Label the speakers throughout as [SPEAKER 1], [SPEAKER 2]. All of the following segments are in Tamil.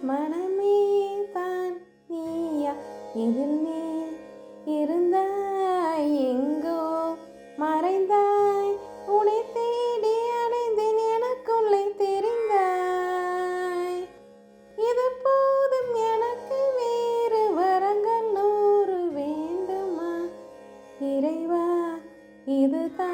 [SPEAKER 1] மனமே தான் நீயா. இதில் நீ இருந்தாய் எங்கோ? மறைந்தாய். உனை தேடி அடைந்தேன் எனக்குள்ளே தெரிந்தாய். இது போதும் எனக்கு வேறு வரங்கள் நூறு வேண்டுமா? இறைவா இதுதான்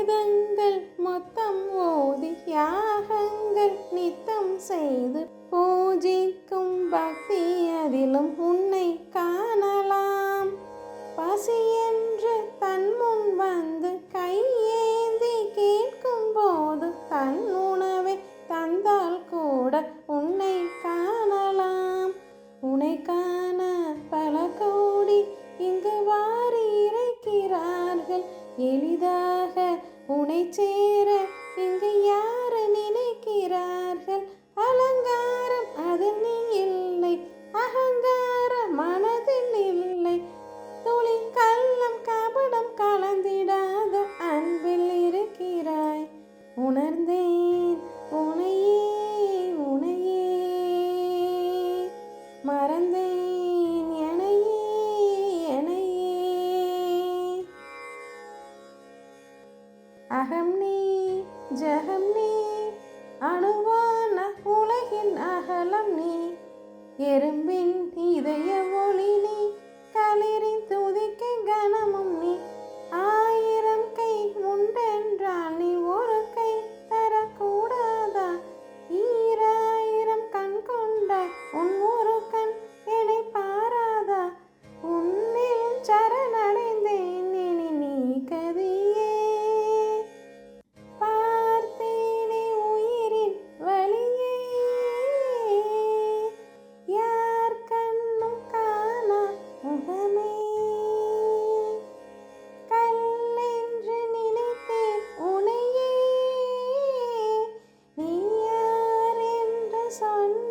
[SPEAKER 1] வேதங்கள் மொத்தம் ஓதி யாகங்கள் நித்தம் செய்து பூஜிக்கும் பக்தி அதிலும் உன்னை காணலாம். பசி சேர இங்கு யார் நினைக்கிறார்கள்? அலங்காரம் அதில் நீ இல்லை அகங்கார மனதில் இல்லை. துளி கள்ளம் கபடம் கலந்திடாத ஜெகம் நீ அணுவான உலகின் அகலம் நீ. எறும்பின் இதய sun.